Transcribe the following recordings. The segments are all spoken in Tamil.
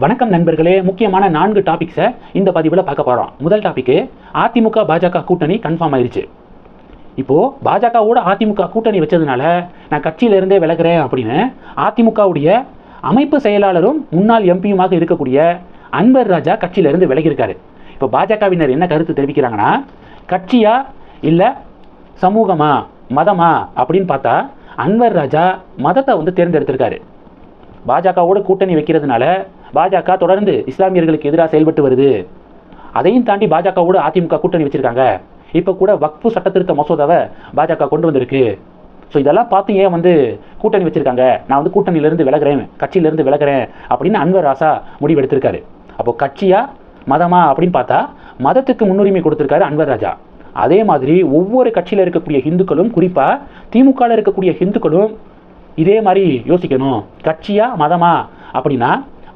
வணக்கம் நண்பர்களே முக்கியமான நான்கு டாபிக்ஸை இந்த பதிவில் பார்க்க போகிறோம் முதல் டாபிக்கு அதிமுக பாஜக கூட்டணி கன்ஃபார்ம் ஆயிடுச்சு இப்போது பாஜகவோட அதிமுக கூட்டணி வச்சதுனால நான் கட்சியிலிருந்தே விலகிறேன் அப்படின்னு அதிமுகவுடைய அமைப்பு செயலாளரும் முன்னாள் எம்பியுமாக இருக்கக்கூடிய அன்வர் ராஜா கட்சியிலிருந்து விலகியிருக்காரு. இப்போ பாஜகவினர் என்ன கருத்து தெரிவிக்கிறாங்கன்னா கட்சியா இல்லை சமூகமா மதமா அப்படின்னு பார்த்தா அன்வர் ராஜா மதத்தை வந்து தேர்ந்தெடுத்திருக்காரு. பாஜகவோட கூட்டணி வைக்கிறதுனால பாஜக தொடர்ந்து இஸ்லாமியர்களுக்கு எதிராக செயல்பட்டு வருது. அதையும் தாண்டி பாஜகவோடு அதிமுக கூட்டணி வச்சிருக்காங்க. இப்போ கூட வக்ஃபு சட்டத்திருத்த மசோதாவை பாஜக கொண்டு வந்திருக்கு. ஸோ இதெல்லாம் பார்த்து ஏன் வந்து கூட்டணி வச்சிருக்காங்க? நான் வந்து கூட்டணியிலேருந்து விலகிறேன் கட்சியிலேருந்து விலகிறேன் அப்படின்னு அன்வர் ராசா முடிவெடுத்திருக்காரு. அப்போ கட்சியா மதமா அப்படின்னு பார்த்தா மதத்துக்கு முன்னுரிமை கொடுத்துருக்காரு அன்வர் ராஜா. அதே மாதிரி ஒவ்வொரு கட்சியில் இருக்கக்கூடிய ஹிந்துக்களும் குறிப்பாக திமுகவில் இருக்கக்கூடிய ஹிந்துக்களும் இதே மாதிரி யோசிக்கணும். கட்சியா மதமா அப்படின்னா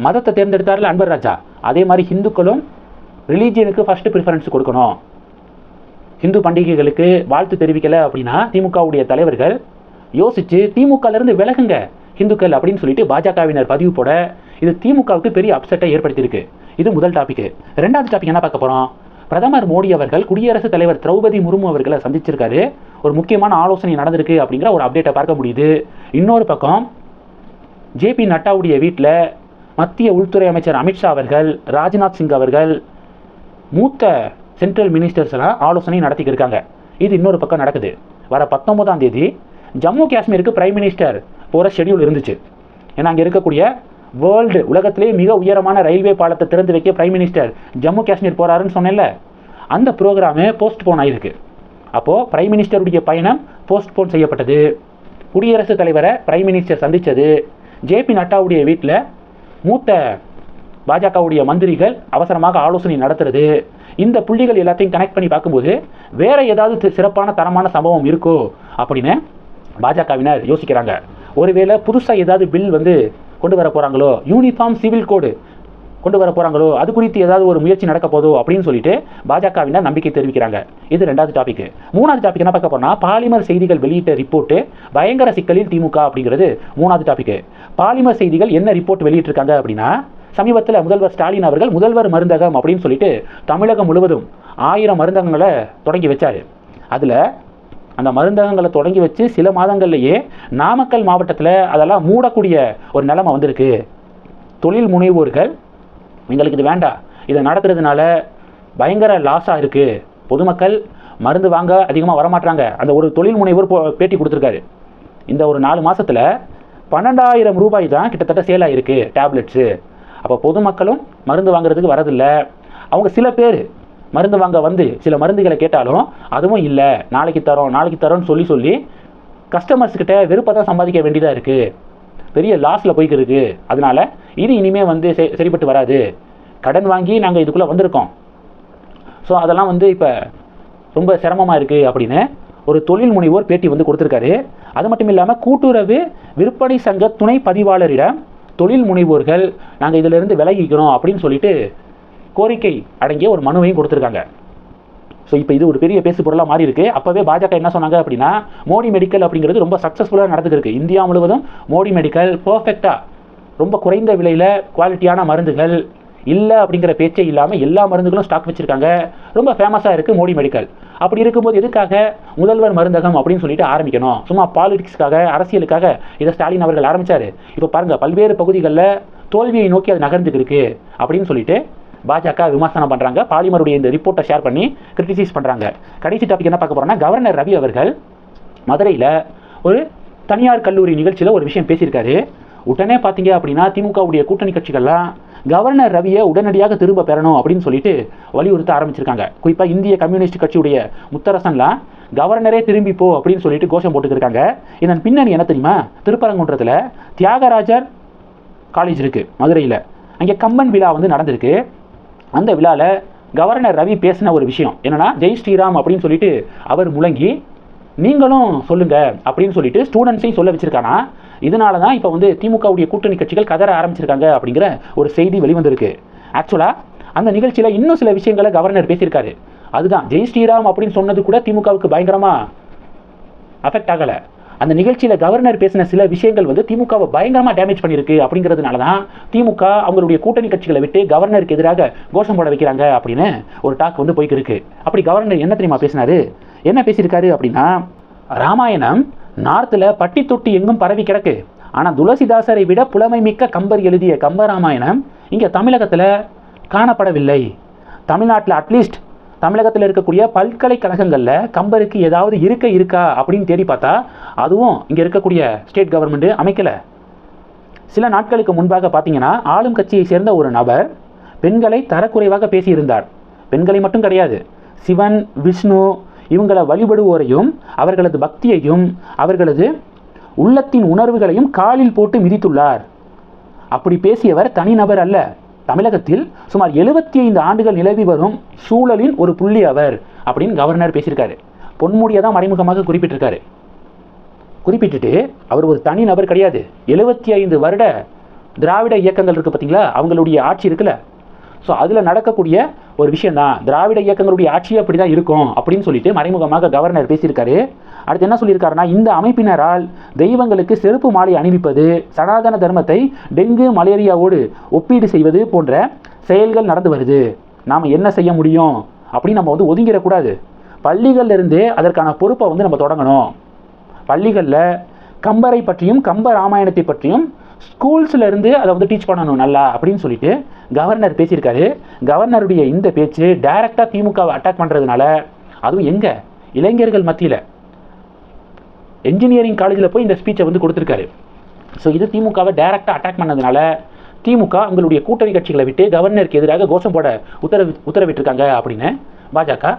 மதத்தை தேர்ந்தெடுத்தார்ல அன்பர் ராஜா. அதே மாதிரி ஹிந்துக்களும் ரிலீஜியனுக்கு ஃபஸ்ட்டு ப்ரிஃபரன்ஸ் கொடுக்கணும். ஹிந்து பண்டிகைகளுக்கு வாழ்த்து தெரிவிக்கலை அப்படின்னா திமுகவுடைய தலைவர்கள் யோசிச்சு திமுகலேருந்து விலகுங்க ஹிந்துக்கள் அப்படின்னு சொல்லிட்டு பாஜகவினர் பதிவு போட இது திமுகவுக்கு பெரிய அப்செட்டை ஏற்படுத்தியிருக்கு. இது முதல் டாபிக் ரெண்டாவது டாபிக் என்ன பார்க்க போகிறோம் பிரதமர் மோடி அவர்கள் குடியரசுத் தலைவர் திரௌபதி முர்மு அவர்களை சந்திச்சிருக்காரு. ஒரு முக்கியமான ஆலோசனை நடந்திருக்கு அப்படிங்கிற ஒரு அப்டேட்டை பார்க்க முடியுது. இன்னொரு பக்கம் ஜேபி நட்டாவுடைய வீட்டில் மத்திய உள்துறை அமைச்சர் அமித்ஷா அவர்கள் ராஜ்நாத் சிங் அவர்கள் மூத்த சென்ட்ரல் மினிஸ்டர்ஸ் எல்லாம் ஆலோசனை நடத்திக்கிருக்காங்க. இது இன்னொரு பக்கம் நடக்குது. வர பத்தொன்பதாம் தேதி ஜம்மு காஷ்மீருக்கு பிரைம் மினிஸ்டர் போகிற ஷெடியூல் இருந்துச்சு. ஏன்னா அங்கே இருக்கக்கூடிய வேர்ல்டு உலகத்திலே மிக உயரமான ரயில்வே பாலத்தை திறந்து வைக்க பிரைம் மினிஸ்டர் ஜம்மு காஷ்மீர் போகிறாருன்னு சொன்னேன்ல. அந்த ப்ரோக்ராமே போஸ்ட்போன் ஆயிருக்கு. அப்போது பிரைம் மினிஸ்டருடைய பயணம் போஸ்ட்போன் செய்யப்பட்டது. குடியரசுத் தலைவரை பிரைம் மினிஸ்டர் சந்தித்தது ஜேபி நட்டாவுடைய வீட்டில் மூத்த பாஜகவுடைய மந்திரிகள் அவசரமாக ஆலோசனை நடத்துறது. இந்த புள்ளிகள் எல்லாத்தையும் கனெக்ட் பண்ணி பார்க்கும்போது வேற ஏதாவது சிறப்பான தரமான சம்பவம் இருக்கோ அப்படின்னு பாஜகவினர் யோசிக்கிறாங்க. ஒருவேளை புதுசாக ஏதாவது பில் வந்து கொண்டு வர போகிறாங்களோ யூனிஃபார்ம் சிவில் கோடு கொண்டு வர போகிறாங்களோ அது குறித்து ஏதாவது ஒரு முயற்சி நடக்க போதோ அப்படின்னு சொல்லிட்டு பாஜகவினர் நம்பிக்கை தெரிவிக்கிறாங்க. இது ரெண்டாவது டாபிக் மூணாவது டாபிக் என்ன பார்க்க போறோம்னா பாலிமர் செய்திகள் வெளியிட்ட ரிப்போர்ட்டு பயங்கர சிக்கலில் திமுக அப்படிங்கிறது மூணாவது டாபிக் பாலிமர் செய்திகள் என்ன ரிப்போர்ட் வெளியிட்டிருக்காங்க அப்படின்னா சமீபத்தில் முதல்வர் ஸ்டாலின் அவர்கள் முதல்வர் மருந்தகம் அப்படின்னு சொல்லிட்டு தமிழகம் முழுவதும் ஆயிரம் மருந்தகங்களை தொடங்கி வச்சார். அதில் அந்த மருந்தகங்களை தொடங்கி வச்சு சில மாதங்கள்லேயே நாமக்கல் மாவட்டத்தில் அதெல்லாம் மூடக்கூடிய ஒரு நிலைமை வந்திருக்கு. தொழில் முனைவோர்கள் எங்களுக்கு இது வேண்டாம் இதை நடத்துறதுனால பயங்கர லாஸாக இருக்குது பொதுமக்கள் மருந்து வாங்க அதிகமாக வரமாட்டாங்க அந்த ஒரு தொழில் முனைவர் பேட்டி கொடுத்துருக்காரு. இந்த ஒரு நாலு மாதத்தில் பன்னெண்டாயிரம் ரூபாய் தான் கிட்டத்தட்ட சேல் ஆகிருக்கு டேப்லெட்ஸு அப்போ பொதுமக்களும் மருந்து வாங்குறதுக்கு வரதில்லை. அவங்க சில பேர் மருந்து வாங்க வந்து சில மருந்துகளை கேட்டாலும் அதுவும் இல்லை. நாளைக்கு தரோம் நாளைக்கு தரோம்னு சொல்லி சொல்லி கஸ்டமர்ஸ் கிட்ட வெறுப்பை தான் சம்பாதிக்க வேண்டியதாக இருக்குது பெரிய லாஸில் போய்க்கு அதனால இது இனிமேல் வந்து சரிப்பட்டு வராது. கடன் வாங்கி நாங்கள் இதுக்குள்ளே வந்திருக்கோம். ஸோ அதெல்லாம் வந்து இப்போ ரொம்ப சிரமமாக இருக்குது அப்படின்னு ஒரு தொழில் முனைவோர் பேட்டி வந்து கொடுத்துருக்காரு. அது மட்டும் இல்லாமல் கூட்டுறவு விற்பனை சங்க துணை பதிவாளரிடம் தொழில் முனைவோர்கள் நாங்கள் இதிலிருந்து விலகிக்கிறோம் அப்படின்னு சொல்லிட்டு கோரிக்கை அடங்கிய ஒரு மனுவையும் கொடுத்துருக்காங்க. ஸோ இப்போ இது ஒரு பெரிய பேசு பொருளாக மாறி இருக்கு அப்போவே பாஜக என்ன சொன்னாங்க அப்படின்னா மோடி மெடிக்கல் அப்படிங்கிறது ரொம்ப சக்ஸஸ்ஃபுல்லாக நடந்துருக்கு இந்தியா முழுவதும் மோடி மெடிக்கல் பர்ஃபெக்டாக ரொம்ப குறைந்த விலையில் குவாலிட்டியான மருந்துகள் இல்லை அப்படிங்கிற பேச்சே இல்லாமல் எல்லா மருந்துகளும் ஸ்டாக் வச்சுருக்காங்க. ரொம்ப ஃபேமஸாக இருக்குது மோடி மெடிக்கல் அப்படி இருக்கும்போது எதுக்காக முதல்வர் மருந்தகம் அப்படின்னு சொல்லிட்டு ஆரம்பிக்கணும்? சும்மா பாலிடிக்ஸ்க்காக அரசியலுக்காக இதை ஸ்டாலின் அவர்கள் ஆரம்பித்தார் இப்போ பாருங்கள் பல்வேறு பகுதிகளில் தோல்வியை நோக்கி அது நகர்ந்துக்கு இருக்குது அப்படின்னு சொல்லிட்டு பாஜக விமர்சனம் பண்ணுறாங்க பாலிமருடைய இந்த ரிப்போர்ட்டை ஷேர் பண்ணி கிரிட்டிசைஸ் பண்ணுறாங்க கடைசி டாபிக் என்ன பார்க்க போகிறோம்னா கவர்னர் ரவி அவர்கள் மதுரையில் ஒரு தனியார் கல்லூரி நிகழ்ச்சியில் ஒரு விஷயம் பேசியிருக்காரு. உடனே பார்த்தீங்க அப்படின்னா திமுகவுடைய கூட்டணி கட்சிகள்லாம் கவர்னர் ரவியை உடனடியாக திரும்ப பெறணும் அப்படின்னு சொல்லிட்டு வலியுறுத்த ஆரம்பிச்சிருக்காங்க. குறிப்பாக இந்திய கம்யூனிஸ்ட் கட்சியுடைய முத்தரசன்லாம் கவர்னரே திரும்பி போ அப்படின்னு சொல்லிட்டு கோஷம் போட்டுக்கிருக்காங்க. இதன் பின்னணி என்ன தெரியுமா? திருப்பரங்குன்றத்தில் தியாகராஜர் காலேஜ் இருக்குது மதுரையில். அங்கே கம்பன் விழா வந்து நடந்திருக்கு. அந்த விழாவில் கவர்னர் ரவி பேசின ஒரு விஷயம். என்னன்னா ஜெய் ஸ்ரீராம் அப்படின்னு சொல்லிட்டு அவர் முழங்கி நீங்களும் சொல்லுங்கள் அப்படின்னு சொல்லிட்டு ஸ்டூடெண்ட்ஸையும் சொல்ல வச்சுருக்கானா இதனால தான் இப்போ வந்து திமுகவுடைய கூட்டணி கட்சிகள் கதற ஆரம்பிச்சிருக்காங்க அப்படிங்கிற ஒரு செய்தி வெளிவந்திருக்கு. ஆக்சுவலாக அந்த நிகழ்ச்சியில் இன்னும் சில விஷயங்களை கவர்னர் பேசியிருக்காரு. அதுதான் ஜெய் ஸ்ரீராம் அப்படின்னு சொன்னது கூட திமுகவுக்கு பயங்கரமாக அஃபெக்ட் ஆகலை. அந்த நிகழ்ச்சியில் கவர்னர் பேசின சில விஷயங்கள் வந்து திமுகவை பயங்கரமாக டேமேஜ் பண்ணியிருக்கு அப்படிங்கிறதுனால தான் திமுக அவங்களுடைய கூட்டணி கட்சிகளை விட்டு கவர்னருக்கு எதிராக கோஷம் போட வைக்கிறாங்க அப்படின்னு ஒரு டாக் வந்து போய்க்கு இருக்கு. அப்படி கவர்னர் என்ன தெரியுமா பேசினாரு? என்ன பேசியிருக்காரு அப்படின்னா ராமாயணம் நார்த்தில் பட்டி தொட்டி எங்கும் பரவி கிடக்கு. ஆனால் துளசிதாசரை விட புலமை மிக்க கம்பர் எழுதிய கம்பராமாயணம் இங்கே தமிழகத்தில் காணப்படவில்லை. தமிழ்நாட்டில் அட்லீஸ்ட் தமிழகத்தில் இருக்கக்கூடிய பல்கலைக்கழகங்களில் கம்பருக்கு ஏதாவது இருக்க இருக்கா அப்படின்னு தேடி பார்த்தா அதுவும் இங்கே இருக்கக்கூடிய ஸ்டேட் கவர்மெண்ட்டு அமைக்கலை. சில நாட்களுக்கு முன்பாக பார்த்தீங்கன்னா ஆளும் கட்சியை சேர்ந்த ஒரு நபர் பெண்களை தரக்குறைவாக பேசியிருந்தார். பெண்களை மட்டும் கிடையாது சிவன் விஷ்ணு இவங்களை வழிபடுவோரையும் அவர்களது பக்தியையும் அவர்களது உள்ளத்தின் உணர்வுகளையும் காலில் போட்டு மிதித்துள்ளார். அப்படி பேசியவர் தனிநபர் அல்ல. தமிழகத்தில் சுமார் எழுபத்தி ஐந்து ஆண்டுகள் நிலவி வரும் சூழலின் ஒரு புள்ளி அவர் அப்படின்னு கவர்னர் பேசியிருக்காரு. பொன்முடியை தான் மறைமுகமாக குறிப்பிட்டிருக்காரு. குறிப்பிட்டுட்டு அவர் ஒரு தனி நபர் கிடையாது. எழுபத்தி ஐந்து வருட திராவிட இயக்கங்கள் இருக்குது பார்த்தீங்களா? அவங்களுடைய ஆட்சி இருக்குல்ல. ஸோ அதில் நடக்கக்கூடிய ஒரு விஷயம் தான் திராவிட இயக்கங்களுடைய ஆட்சி அப்படி தான் இருக்கும் அப்படின்னு சொல்லிட்டு மறைமுகமாக கவர்னர் பேசியிருக்காரு. அடுத்து என்ன சொல்லியிருக்காருன்னா இந்த அமைப்பினரால் தெய்வங்களுக்கு செருப்பு மாலை அணிவிப்பது சனாதன தர்மத்தை டெங்கு மலேரியாவோடு ஒப்பீடு செய்வது போன்ற செயல்கள் நடந்து வருது. நாம் என்ன செய்ய முடியும்? அப்படின்னு நம்ம வந்து ஒதுங்கிடக்கூடாது. பள்ளிகள்லேருந்தே அதற்கான பொறுப்பை வந்து நம்ம தொடங்கணும். பள்ளிகளில் கம்பரை பற்றியும் கம்ப ராமாயணத்தை பற்றியும் ஸ்கூல்ஸ்லேருந்து அதை வந்து டீச் பண்ணணும் நல்லா அப்படின்னு சொல்லிட்டு கவர்னர் பேசியிருக்காரு. கவர்னருடைய இந்த பேச்சு டைரக்டாக திமுகவை அட்டாக் பண்ணுறதுனால அதுவும் எங்கே? இளைஞர்கள் மத்தியில். என்ஜினியரிங் காலேஜில் போய் இந்த ஸ்பீச்சை வந்து கொடுத்துருக்காரு. ஸோ இது திமுகவை டைரெக்டாக அட்டாக் பண்ணதுனால திமுக உங்களுடைய கூட்டணி கட்சிகளை விட்டு கவர்னருக்கு எதிராக கோஷம் போட உத்தரவு உத்தரவிட்டிருக்காங்க அப்படின்னு பாஜக